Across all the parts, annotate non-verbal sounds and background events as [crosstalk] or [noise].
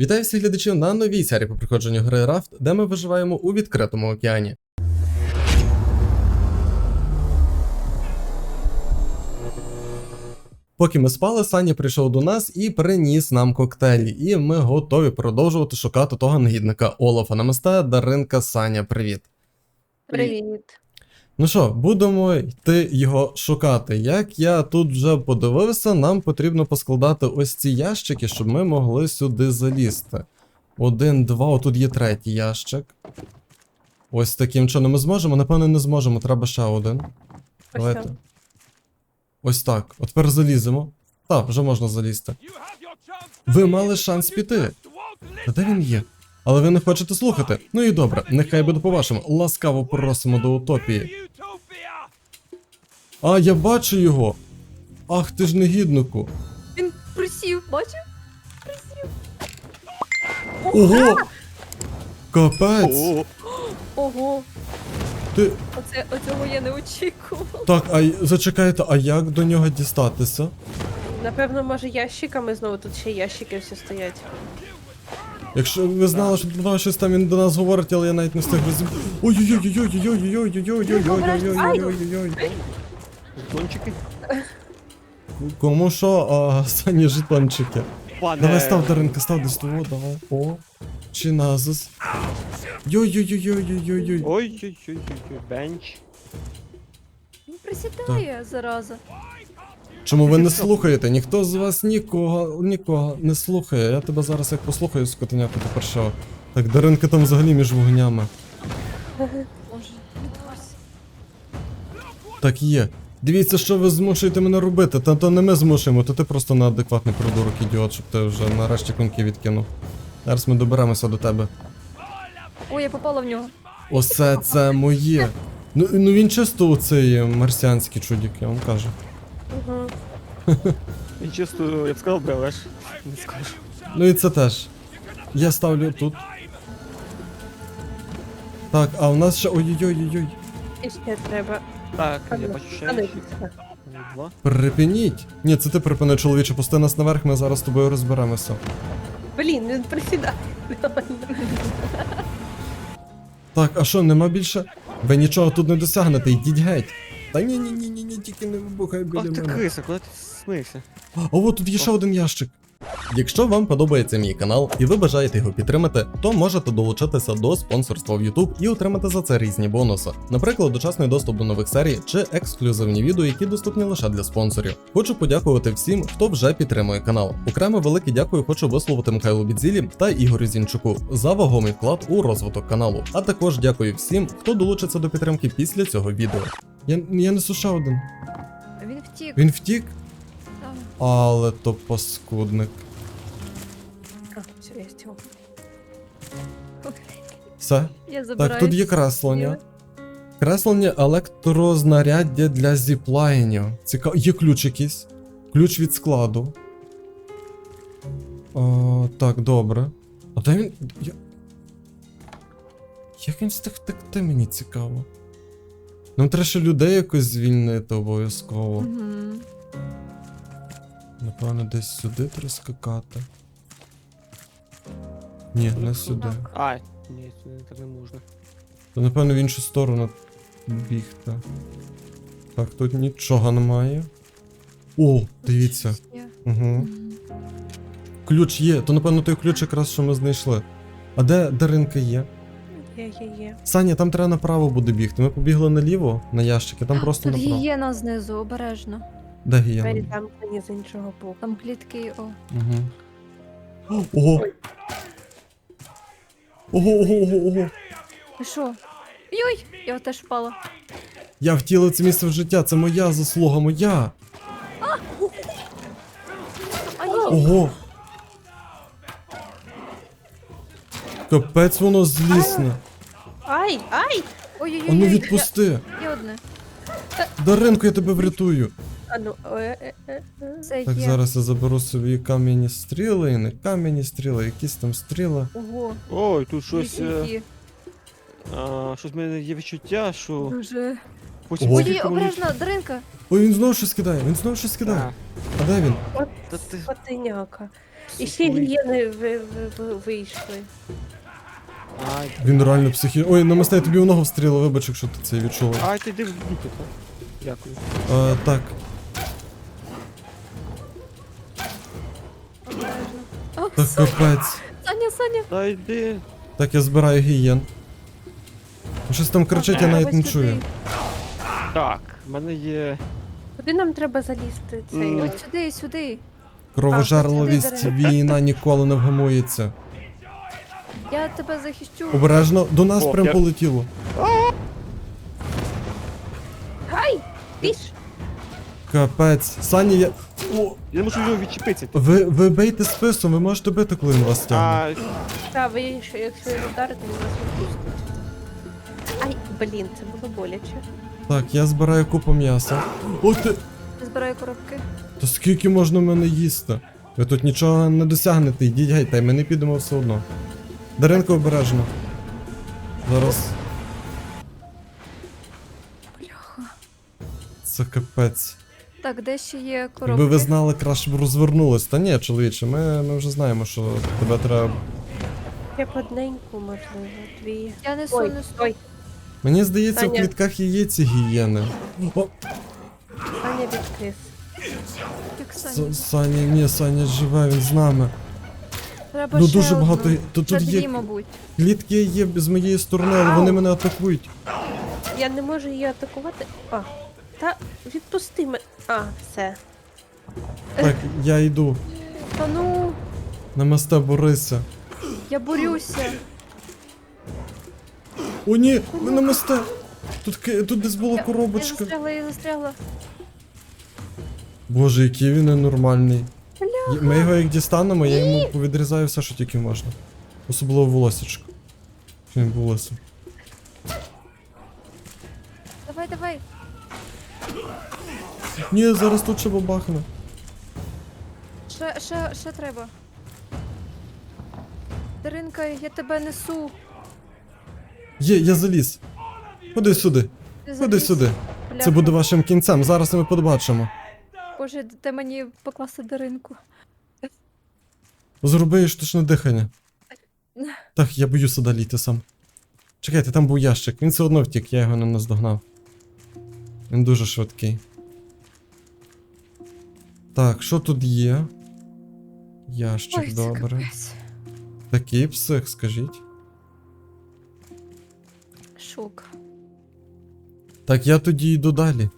Вітаю всіх глядачів на новій серії по проходженню гри Рафт, де ми виживаємо у відкритому океані. Поки ми спали, Саня прийшов до нас і приніс нам коктейлі, і ми готові продовжувати шукати того негідника Олафа. Намасте Даринка Саня, привіт. Привіт. Ну що, будемо йти його шукати. Як я тут вже подивився, нам потрібно поскладати ось ці ящики, щоб ми могли сюди залізти. Один, два, отут є третій ящик. Ось таким чином ми зможемо? Напевно, не зможемо, треба ще один. Давайте. Ось так. От тепер заліземо. Так, вже можна залізти. Ви мали шанс піти. Та де він є? Але ви не хочете слухати? Ну і добре, нехай буде по-вашому. Ласкаво просимо до утопії. А, я бачу його! Ах ти ж негіднику! Він присів, бачив? Присів. Ого! Капець! О, Ого, Ти. оце, оцього я не очікував. Так, а й- зачекайте, а як до нього дістатися? Напевно, може ящиками знову тут ще ящики всі стоять. Якщо ви знали, що до щось там він до нас говорить, але я навіть не встиг розуміти. Ой-ой-ой-ой-ой-ой-ой-ой-ой-ой-ой-ой-ой-ой-ой-ой. Жетончики. Кому що, а Сані жетончики. Пане. Давай став, Даринка, став десь того, давай. О. Чи назис. Йой-йой-йой-йой-йой-йой. Ой-ой-ой-ой, бенч. Він присідає, зараза. Чому ви не слухаєте? Ніхто з вас нікого, нікого не слухає. Я тебе зараз як послухаю, скотиняку тепер що. Так, Даринка там взагалі між вогнями. Так є. Дивіться, що ви змушуєте мене робити. Та то не ми змушуємо, то ти просто неадекватний придурок ідіот, щоб ти вже нарешті коньки відкинув. Зараз ми доберемося до тебе. Ой, я попала в нього. Оце це моє. Ну, ну він чисто оцей марсіанський чудік, я вам кажу. Угу. [laughs] Він чисто, я б сказав, би, але ж не скажу. Ну і це теж. Я ставлю тут. Так, а у нас ще. Ой-ой-ой-ой. І ще треба. Так, я бачу ще. Два. Припиніть. Ні, це ти припини, чоловіче, пусти нас наверх, ми зараз з тобою розберемося. Блін, він присідає. Так, а що, нема більше? Ви нічого тут не досягнете, йдіть геть. Та ні, ні, ні, ні, ні, тільки не вибухай біля Ах ти мене. криса, куди ти смився? А от тут є ще один ящик. Якщо вам подобається мій канал і ви бажаєте його підтримати, то можете долучитися до спонсорства в YouTube і отримати за це різні бонуси, наприклад, дочасний доступ до нових серій чи ексклюзивні відео, які доступні лише для спонсорів. Хочу подякувати всім, хто вже підтримує канал. Окремо велике дякую хочу висловити Михайлу Бідзілі та Ігорю Зінчуку за вагомий вклад у розвиток каналу. А також дякую всім, хто долучиться до підтримки після цього відео. Я, я несу ще один. Він втік. Він втік, але то паскудник. Все. Я забираю. Так, тут є креслення. Креслення електрознаряддя для зіплайнів. Цікаво. Є ключ якийсь. Ключ від складу. О, так, добре. А де він. Я... Як він встиг втекти, мені цікаво. Нам треба ще людей якось звільнити обов'язково. Угу. Напевно, десь сюди треба скакати. Ні, не сюди. А, ні, це так не можна. То напевно в іншу сторону бігти. Так, тут нічого немає. О, дивіться. Угу. Ключ є, то напевно той ключ якраз що ми знайшли. А де Даринка є? Є, є, є. Саня, там треба направо буде бігти. Ми побігли наліво на ящики, там просто Тут направо. гієна знизу, обережно. Де Двері гієна? там ні з іншого боку. Там клітки, о. Угу. Ого! Ого, ого, ого, ого! І що? Йой! Я теж впала. Я втілив це місце в життя, це моя заслуга, моя! А ні, Ого! Капець воно злісне. Ай, ай! ой-ой-ой. А ну я- відпусти! Є одне. Даринко, я тебе врятую. А ну, е, е, е, е. Це Так, є. зараз я заберу собі кам'яні стріли, і не кам'яні стріли, якісь там стріли. Ого. Ой, тут щось. е, які. А, щось в мене є відчуття, що Дуже. потім Ого. Ой, обережно, Даринка. Ой, він знову щось кидає, він знову щось кидає. А, А де він? От Та ти-. І ще гієни ви, ви, ви, вийшли. Ай, Він реально психі. Ой, намасте, я тобі у ногу встрілив, вибач, якщо ти це відчула. ай, ти йди в бійку, так? Дякую. А, так. Обережно. О, Так капець. Саня, Саня. Та йди. Так, я збираю гієн. Щось там кричить, я навіть не чую. Так, в мене є. Куди нам треба залізти цей? Ось сюди, сюди. Кровожерливість війна ніколи не вгамується. Я тебе захищу. Обережно, до нас О, прям я- полетіло. Ай! Піш! Капець. Саня, я. О, Я не можу його відчепитися. ви, ви бейте списом, ви можете бити, коли він вас тягне. А, Та, ви якщо, якщо його вдарити, він вас відпустить. Ай, блін, це було боляче. Так, я збираю купу м'яса. О, ти. Збираю коробки. Та скільки можна мене їсти? Ви тут нічого не досягнете, йдіть геть, та й ми не підемо все одно. Даринко обережно. Зараз. Бляха. Це капець. Так, де ще є коробки? Якби ви знали, краще б розвернулись. Та ні, чоловіче, ми, ми вже знаємо, що тебе треба. Я б одненьку, можливо, дві. Я несу, Ой, несу. ой, Мені здається, в Саня. клітках і є ці гієни. О, Аня С- Саня. Саня, ні, Саня живе, він з нами. Треба Ну ще дуже одну. багато. Тут, тут дві, є мабуть. клітки є з моєї сторони, але вони мене атакують. Я не можу її атакувати. А, та відпусти мене. А, все. Так, я йду. Та ну, Намасте Бориса. я борюся. О, ні, ви намасте. Тут, ки- тут десь була Я коробочка. застрягла, я застрягла. Боже, який він ненормальний. Й- Ми його як дістанемо, я йому повідрізаю все, що тільки можна. Особливо волосічко. Що він лисий. Давай, давай. Ні, зараз тут ще бабахне. Ще, ще, ще треба. Даринка, я тебе несу. Є, я заліз. Ходи сюди, Ти ходи сюди. Це буде вашим кінцем, зараз ми побачимо. Боже, де мені покласти Даринку? Зроби штучне дихання. Так, я боюся далі йти сам. Чекайте, там був ящик. Він все одно втік, я його не наздогнав. Він дуже швидкий. Так, що тут є? Ящик, Ой, добре. капець. Такий псих, скажіть. Шок. Так, я тоді йду далі.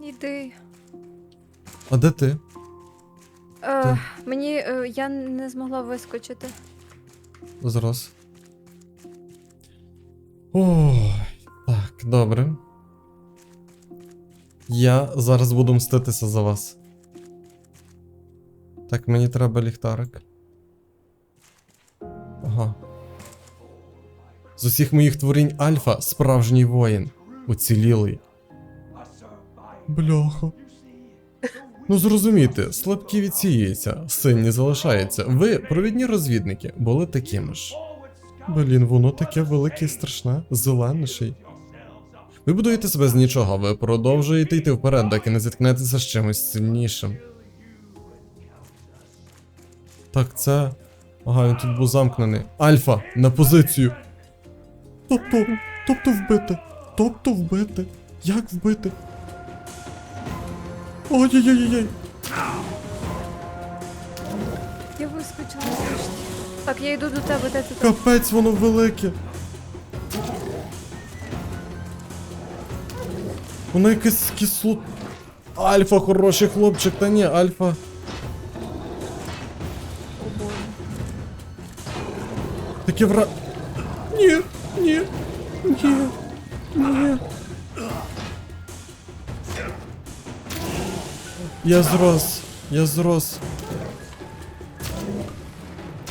Іди. А де ти? Е, мені е, я не змогла вискочити. Зараз. Ой, так, добре. Я зараз буду мститися за вас. Так, мені треба ліхтарик. Ага. З усіх моїх творінь Альфа справжній воїн. Уцілілий. Бляха. Ну зрозумійте, слабкі відсіюються, сильні залишаються. Ви, провідні розвідники, були такими ж. Блін, воно таке велике і страшне, зелене ще й. Ви будуєте себе з нічого, ви продовжуєте йти вперед, доки не зіткнетеся з чимось сильнішим. Так, це. Ага, він тут був замкнений. Альфа, на позицію. Тобто, тобто вбити. Тобто вбити. Як вбити? Ой-ой-ой-ой. Я вискочила. Так, я йду до тебе, де ти там? Капець, воно велике. Воно якесь кисло. Альфа, хороший хлопчик, та ні, альфа. Таке вра. Ні, ні, ні, ні. Я зрос, я зрос.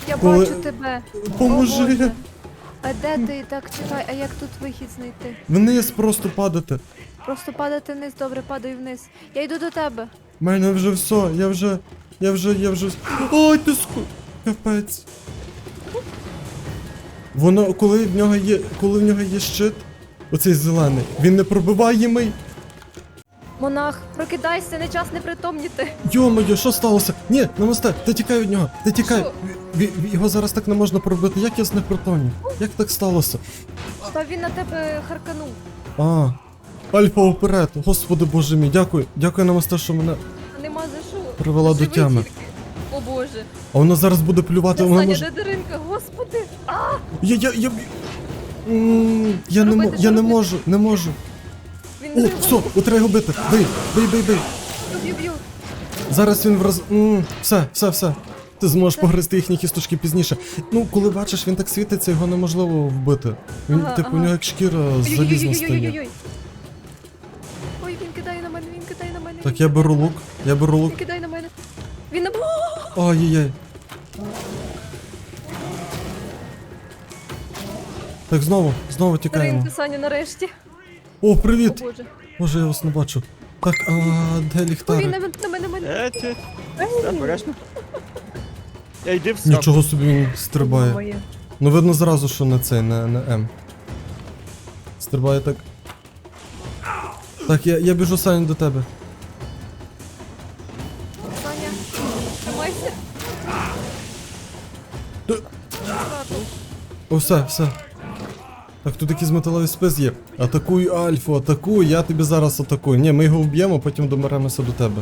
Я Коли- бачу тебе. О, Поможи. А де ти? Так, чекай, а як тут вихід знайти? Вниз просто падати. Просто падати вниз, добре, падаю вниз. Я йду до тебе. У мене вже все, я вже. Я вже, я вже. Ой, ти ску. Капець. Воно, коли в нього є. Коли в нього є щит, оцей зелений, він не пробиваємий. Монах, прокидайся, не час не притомніти. Йо-моє, що сталося? Ні, намасте, ти тікай від нього, ти тікай. Ві- Його зараз так не можна пробити. Як я з них притомнів? Як так сталося? Та він на тебе харканув. А, Альфа вперед. Господи боже мій, дякую. Дякую намасте, що мене Нема за що. привела до тями. тільки. О боже. А воно зараз буде плювати, Та воно Саня, може. де Даринка? Господи. Я, я, я... М, Я не, мо- я не можу, не можу. Він О, все, от треба його бити. Бий, бий, бий, бий. б'ю, б'ю. Зараз він враз. М, Все, все, все. Ти зможеш погризти їхні кісточки пізніше. Ну, коли бачиш, він так світиться, його неможливо вбити. Він, Ага, типу, у ага. нього як шкіра залізна стає. Ой-ой-ой-ой-ой-ой. Ой, він кидає на мене, він кидає на мене. Так, я беру лук, я беру лук. Він кидає на мене. Він на Ай-яй-яй. Так, знову, знову тікаємо. Даринка, Саня, нарешті. О, О привіт! боже. Боже, я вас не бачу. Так, а де Ой, він ліхтарик? на мене, на мене, на мене. Е, ти. Обережно. Я йди в. Нічого собі він стрибає. Моє. Ну видно зразу, що не цей, не, не М. Стрибає так. Так, я, я біжу Саня до тебе. Саня, тримайся. О, все, все. Так, тут якийсь металевий спис є. Атакуй Альфу, атакуй, я тобі зараз атакую. Ні, ми його вб'ємо, потім доберемося до тебе.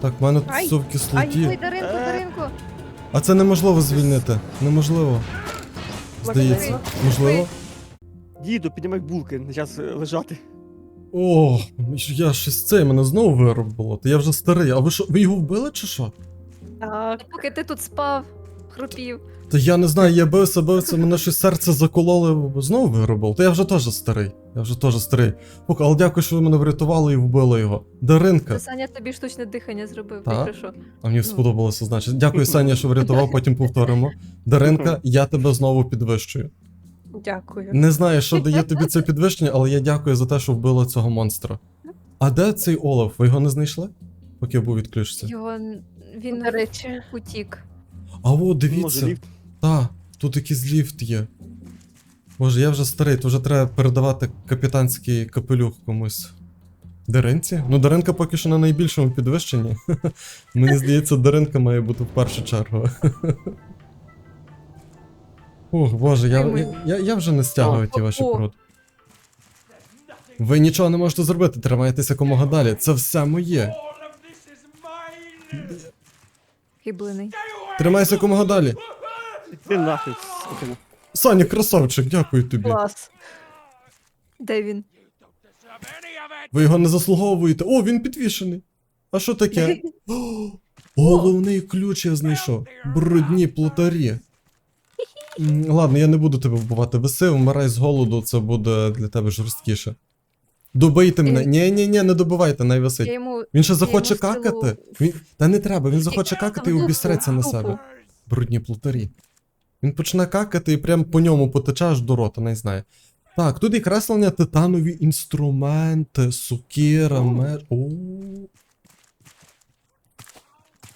Так, в мене тут Ай, все в Ой, кислоті. Даринку, Е. Даринку. А це неможливо звільнити. Неможливо. Здається. Можливо? Діду, піднімай булки, не час е, лежати. О, я щось це, мене знову виробило. Та я вже старий. А ви що, ви його вбили чи що? Так. Поки ти тут спав, хрупів. Та я не знаю, я бився, бився, мене щось серце закололи, знову виробило. Та я вже теж старий. Я вже теж старий. Фук, але дякую, що ви мене врятували і вбили його. Даринка. Це Саня тобі штучне дихання зробив, ти що? А мені Ну. сподобалося, значить. Дякую, Саня, що врятував, потім повторимо. Даринка, я тебе знову підвищую. Дякую. Не знаю, що дає тобі це підвищення, але я дякую за те, що вбила цього монстра. А де цей Олаф? Ви його не знайшли? Поки я був відключився. Його він До речі. утік. А о, дивіться. ліфт. Та, тут якийсь ліфт є. Боже, я вже старий, то вже треба передавати капітанський капелюх комусь. Даринці? Ну, Даринка поки що на найбільшому підвищенні. [laughs] Мені здається, Даринка має бути в першу чергу. [laughs] Ух, боже, я, я, я, я вже не стягую ті ваші пруд. Ви нічого не можете зробити, тримайтеся якомога далі. Це все моє. Хиблений. Тримайся якомога далі. Ти скотина. Саня, красавчик, дякую тобі. Клас. Де він? Ви його не заслуговуєте. О, він підвішений. А що таке? [laughs] О, Головний ключ я знайшов. Брудні плутарі. М, Ладно, я не буду тебе вбивати. Виси, вмирай з голоду, це буде для тебе жорсткіше. Добийте мене. Е. Ні, ні, ні, не добивайте, най Я висить. йому. Він ще захоче йому в какати. Він... Та не треба, він захоче какати і Дупу, обісреться на себе. Брудні плутарі. Він почне какати і прям по ньому потече аж до рота, не знає. Так, тут і креслення титанові інструменти, сукира, меч. О.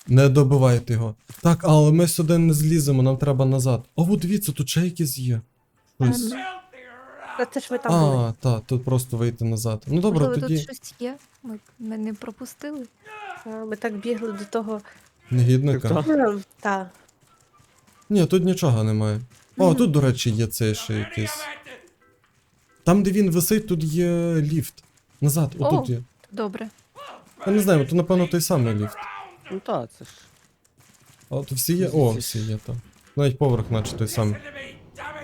Не добивайте його. Так, але ми сюди не зліземо, нам треба назад. О, от дивіться, тут ще якісь є. Щось. Ем, Та це ж ви там були. А, так, тут просто вийти назад. Ну добре, Можливо, тоді тут щось є. Ми, ми не пропустили. А, Ми так бігли до того. негідника. Так, Та. Ні, тут нічого немає. О, тут, до речі, є цей ще якийсь. Там, де він висить, тут є ліфт. Назад, О. отут є. Добре. Я не знаю, то напевно той самий ліфт. Ну так, це ж. А тут всі є? О, всі є там. Навіть поверх, наче той самий.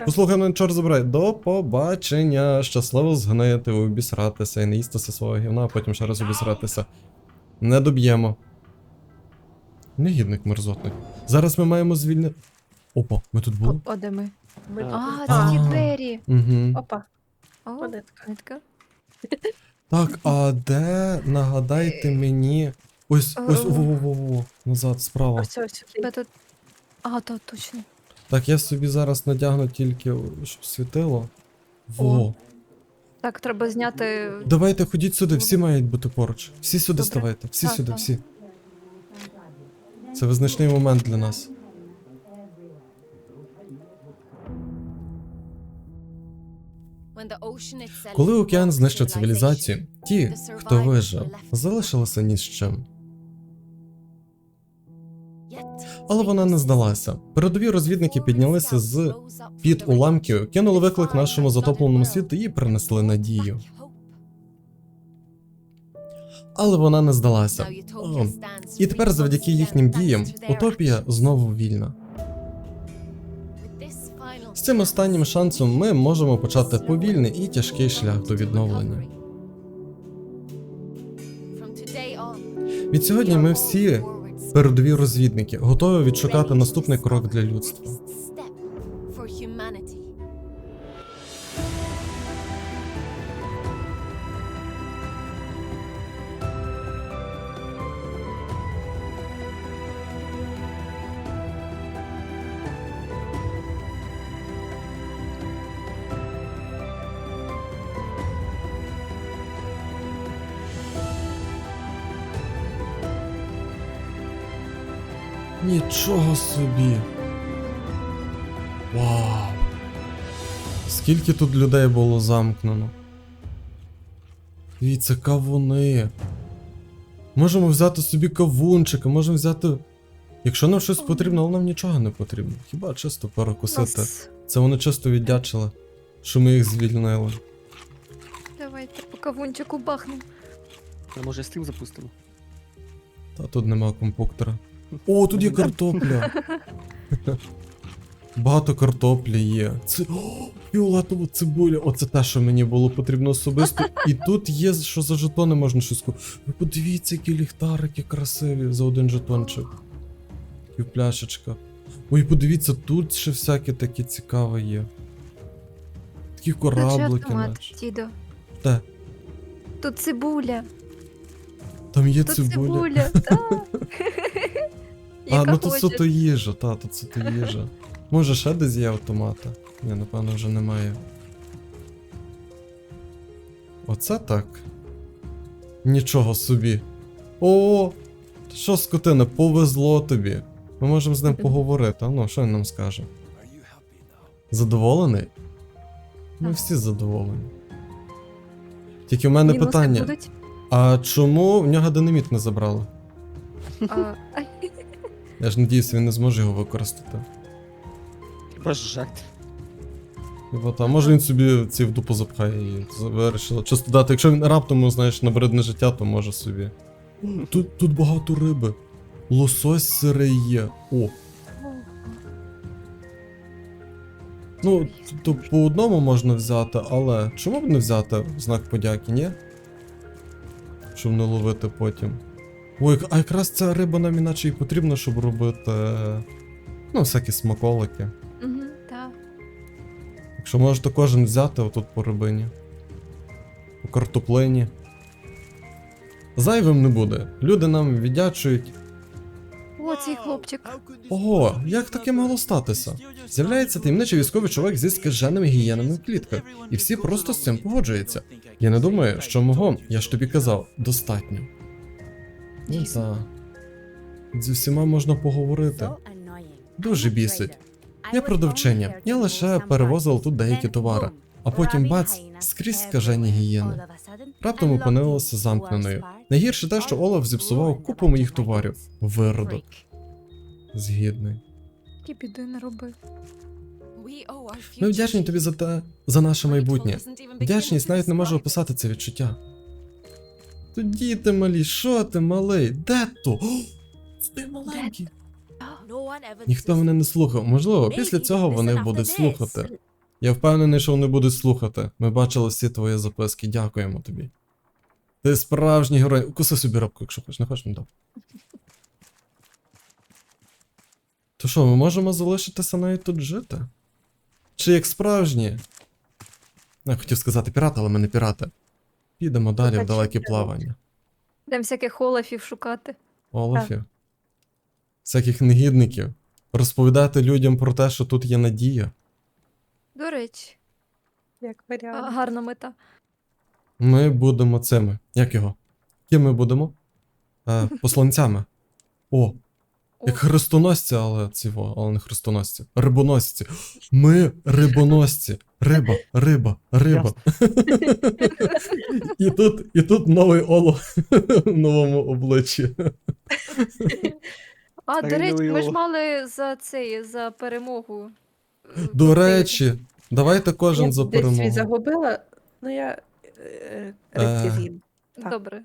Послухай мене, чор забирай. До побачення. Щасливо згнити, обісратися і не їстися свого гівна, а потім ще раз обісратися. Не доб'ємо. Негідник мерзотник. Зараз ми маємо звільнити. Опа, ми тут були? О, де ми? Ми... А, А. це ті двері. Угу. Опа, О, монетка. нитка. Так, а де нагадайте мені. Ось, ось, Е. во-во-во, назад, справа. Ось ось Тебе тут. А, то точно. Так, я собі зараз надягну тільки, щоб світило. Во. О. Так, треба зняти. Давайте ходіть сюди, всі мають бути поруч. Всі сюди Добре. ставайте, всі Так, сюди, так. всі. Це визначний момент для нас. Коли океан знищив цивілізацію, ті, хто вижив, залишилися ні з чим. Але вона не здалася. Передові розвідники піднялися з під уламків, кинули виклик нашому затопленому світу і принесли надію. Але вона не здалася. О, І тепер, завдяки їхнім діям, утопія знову вільна. З цим останнім шансом ми можемо почати повільний і тяжкий шлях до відновлення. Від сьогодні ми всі передові розвідники, готові відшукати наступний крок для людства. Нічого собі. Вау. Скільки тут людей було замкнено. Дивіться, кавуни. Можемо взяти собі кавунчика, можемо взяти. Якщо нам щось потрібно, але нам нічого не потрібно. Хіба чисто перекусити. Це вони чисто віддячили, що ми їх звільнили. Давайте по кавунчику бахнемо. А може стрім запустимо? Та тут нема компуктора. О, тут є картопля. Багато картоплі є. Це О, фіолетова цибуля. Оце те, що мені було потрібно особисто. І тут є, що за жетони можна щось купити. Ви подивіться, які ліхтарики красиві за один жетончик. І пляшечка. Ой, подивіться, тут ще всяке таке цікаве є. Такі кораблики, дідо. Де? Тут цибуля. Там є Тут цибуля. цибуля. [laughs] А, Яка ну тут суто їжа, та, тут суто їжа. Може ще десь є автомати? Ні, напевно, вже немає. Оце так. Нічого собі. О! Що, скотина, повезло тобі. Ми можемо з ним поговорити. А ну, що він нам скаже? Задоволений? Ми всі задоволені. Тільки в мене Мінуси питання: будуть? а чому в нього динаміт не забрали? А, Я ж надіюся, він не зможе його використати. Хіба ж жарт. Бо та, може він собі ці в дупу запхає і вирішила. Чисто дати, якщо він раптом, знаєш, набридне життя, то може собі. Тут, тут багато риби. Лосось сирий є. О. Ну, то по одному можна взяти, але чому б не взяти знак подяки, ні? Щоб не ловити потім. Ой, а якраз ця риба нам іначе і потрібна, щоб робити. Ну, всякі смаколики. Мгм, так. Якщо можете кожен взяти отут по рибині. По картоплині. Зайвим не буде. Люди нам віддячують. О, цей хлопчик. Ого, як таке могло статися? З'являється таємничий військовий чоловік зі скаженими гієнами в клітках, і всі просто з цим погоджуються. Я не думаю, що мого, я ж тобі казав, достатньо. Ну та. Зі всіма можна поговорити. Дуже бісить. Я продавчиня. Я лише перевозила тут деякі товари, а потім бац, скрізь скажені гієни. Раптом опинилася замкненою. Найгірше те, що Олаф зіпсував купу моїх товарів. Виродок. Згідний. Біди не роби. Ми вдячні тобі за те, за наше майбутнє. Вдячність навіть не може описати це відчуття. То діти малі, що ти малий? Де то? Ти маленький. Ніхто мене не слухав. Можливо, після цього вони будуть слухати. Я впевнений, що вони будуть слухати. Ми бачили всі твої записки. Дякуємо тобі. Ти справжній герой. Укуси собі рабку, якщо хочеш, не хочеш, не дам. То що, ми можемо залишитися навіть тут жити? Чи як справжні? Я хотів сказати пірати, але ми не пірати. Підемо далі в далекі плавання. Йдемо всяких олафів шукати. Олафів. Всяких негідників. Розповідати людям про те, що тут є надія. До речі, Як варіант. гарна мета. Ми будемо цими. Як його? Ким ми будемо? Е, [laughs] посланцями. О. Як хрестоносці, але ціво, але не хрестоносці. Рибоносці. Ми рибоносці. Риба, риба, риба. [laughs] і тут, і тут новий олов в новому обличчі. А, до речі, ми ж мали за цей, за перемогу. е, До речі, давайте кожен я за перемогу. загубила, ну я е, рибки Е. з'їм. Добре,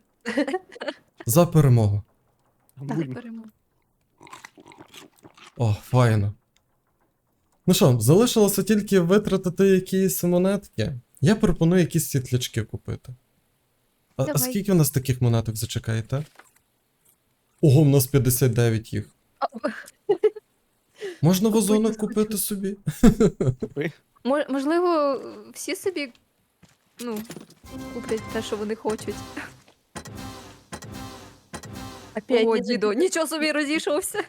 За перемогу. Гамуємо. перемогу. О, файно. Ну що, залишилося тільки витратити якісь монетки. Я пропоную якісь світлячки купити. А, а скільки у нас таких монеток зачекаєте? Ого, в нас 59 їх. [laughs] Можна вазонок Купити собі? Можливо, всі собі ну, куплять те, що вони хочуть. Опять О, не дідо, нічого собі розійшовся.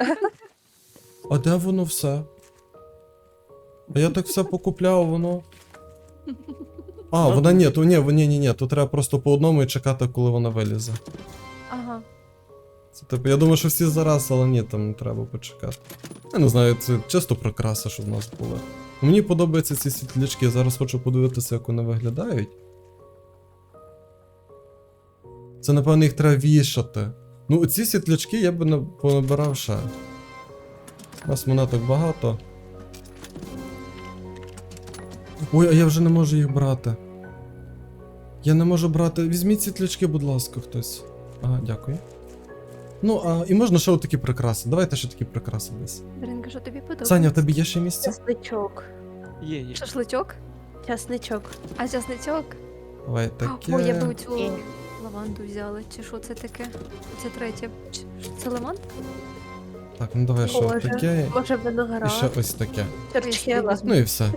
[laughs] А де воно все? А я так все покупляв, воно. А, вона ні, то ні, ні, ні, ні, то треба просто по одному і чекати, коли вона вилізе. Ага. Це типу, я думаю, що всі зараз, але ні, там треба почекати. Я не знаю, це чисто прикраса, щоб в нас була. Мені подобаються ці світлячки, я зараз хочу подивитися, як вони виглядають. Це, напевно, їх треба вішати. Ну, ці світлячки я би не понабирав ще. У нас монеток багато. Ой, а я вже не можу їх брати. Я не можу брати. Візьміть світлячки, будь ласка, хтось. Ага, дякую. Ну, а і можна ще отакі прикраси. Давайте ще такі прикраси десь. Даринка, що тобі подобається? Саня, в тебе є ще місце? Часничок. Є, є. Шашличок? Часничок. А часничок? Давай таке. О, я би цю лаванду взяла. Чи що це таке? Це третє. Чи- Це лаванда? Так, ну давай ще Боже. таке. Може І ще ось таке. Черчхела. Ну і все.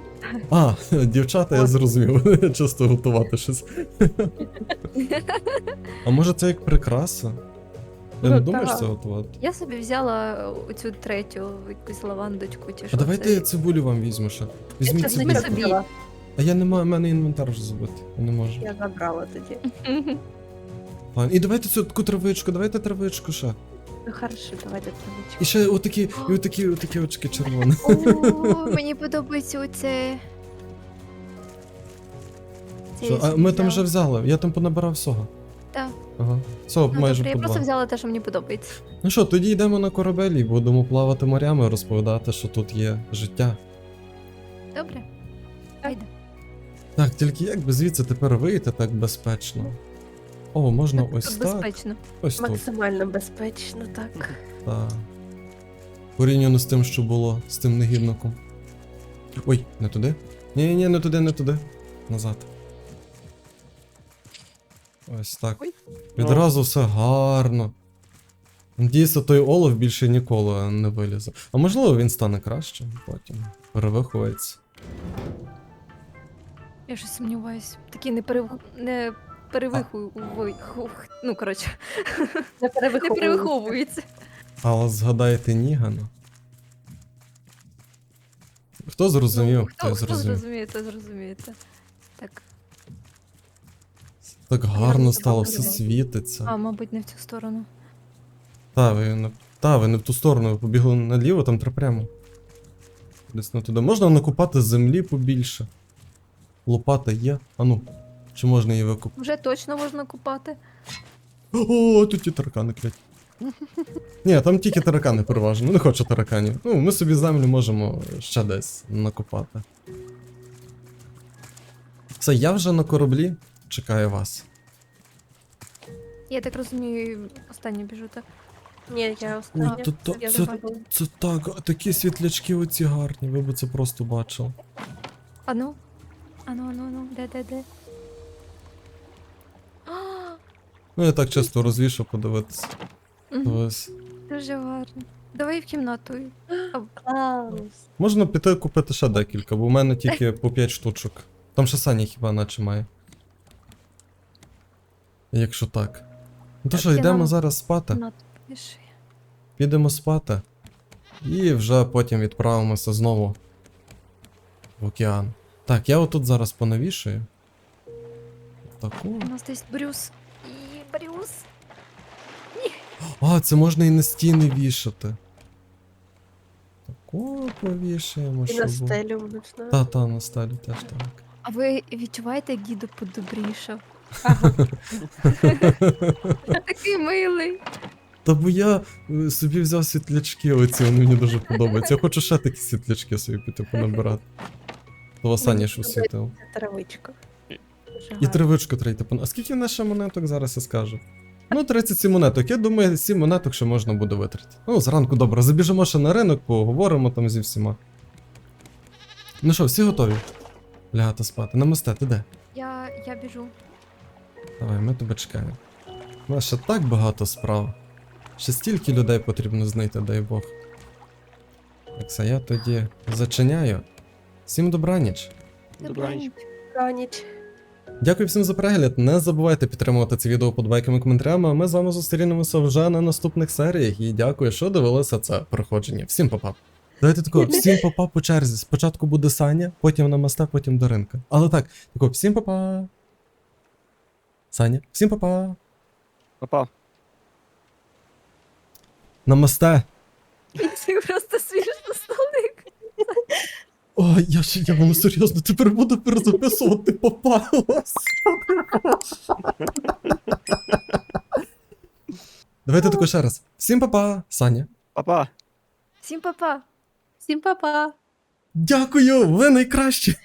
А, [laughs] дівчата, я зрозумів. [laughs] Часто готувати щось. [laughs] А може це як прикраса? Я не Ну, так. це готувати. Я собі взяла оцю третю якусь лавандочку чи А що давайте це. я цибулю вам візьму ще. Візьміть Часничок цибулю. собі. А я не маю, в мене інвентар вже забитий. Я не можу. Я забрала тоді. Ладно, І давайте цю таку травичку, давайте травичку ще. Ну хорошо, давайте травичку. І ще отакі, і отакі, отакі очки червоні. О, [laughs] мені подобається оце. Це Що, я а ми там вже взяли, я там понабирав всього. Так. Ага. Все, Ну, майже добре, я просто взяла те, що мені подобається. Ну що, тоді йдемо на корабель і будемо плавати морями, розповідати, що тут є життя. Добре? Так, тільки як би звідси тепер вийти так безпечно? О, можна ось так. безпечно. Ось тут. Максимально безпечно, так. Так. Порівняно з тим, що було з тим негідником. Ой, не туди? Ні, ні, не туди, не туди. Назад. Ось так. Ой. Відразу все гарно. Надіюся, той Олаф більше ніколи не вилізе. А можливо, він стане кращим потім. Перевиховується. Я щось сумніваюсь. Такі не перев... не перевихую. Ну, коротше, Не не перевиховуйся. Але згадайте Нігана. Хто зрозумів, Ну, хто хто, хто зрозумів. зрозуміє, то зрозумієте. Так. Так гарно стало, все світиться. А, мабуть, не в цю сторону. Та, ви не, та, ви не в ту сторону, ви побігли наліво, там треба прямо. Десь не туди. Можна накопати землі побільше. Лопата є. А ну, чи можна її викопати? Вже точно можна купати. О, тут ті таракани клять. [laughs] Ні, там тільки таракани переважно. Не хочу тараканів. Ну, ми собі землю можемо ще десь накопати. Все, я вже на кораблі. Чекаю вас. Я так розумію, останнє біжу, так? Ні, я остання. Ой, то, то, Я це, це так, такі світлячки оці гарні, ви б це просто бачили. Ану? Ану, ану, ану, де, де, де? А, Ну, я так часто розвішу подивитися. Ось. Дуже гарно. Давай в кімнату. Клас. Можна піти купити ще декілька, бо в мене тільки [laughs] по 5 штучок. Там ще Саня хіба наче має. Якщо так. Ну то що, йдемо зараз спати? Кімнату. Підемо спати. І вже потім відправимося знову в океан. Так, я отут зараз понавішую. Таку. У нас десь Брюс. Брюс. А, це можна і на стіни вішати. Тако повішаємо, І щоб на було. стелю можна. Та, та, на стелі теж так. А ви відчуваєте, як діду подобрішав? [laughs] Такий милий. Та бо я е, собі взяв світлячки оці, вони мені дуже подобаються. Я хочу ще такі світлячки собі піти понабирати. То останнє ж освітив. Це травичка. Дуже І тривичку трейте. А скільки в нас ще монеток зараз я скажу? Ну, 37 монеток. Я думаю, 7 монеток ще можна буде витратити. Ну, зранку добре. Забіжимо ще на ринок, поговоримо там зі всіма. Ну що, всі готові? Лягати спати. Намасте, ти де? Я, я біжу. Давай, ми тебе чекаємо. У нас ще так багато справ. Ще стільки людей потрібно знайти, дай Бог. Так, це я тоді зачиняю. Всім добраніч. Добраніч. Раніть. Дякую всім за перегляд. Не забувайте підтримувати це відео подбайками коментарями. А ми з вами зустрінемося вже на наступних серіях. І дякую, що дивилися це проходження. Всім па-па. Давайте тако, [laughs] всім па-па по черзі. Спочатку буде Саня, потім намасте, потім до ринка. Але так, тако, всім па-па. Саня, всім па-па. Папа. Намасте. Це просто смішно столик. Ой, я ще я вам серйозно тепер буду перезаписувати па-па. Давайте тако ще раз. Всім па-па, Саня. Папа. Всім па-па. Всім па-па. Дякую, ви найкращі.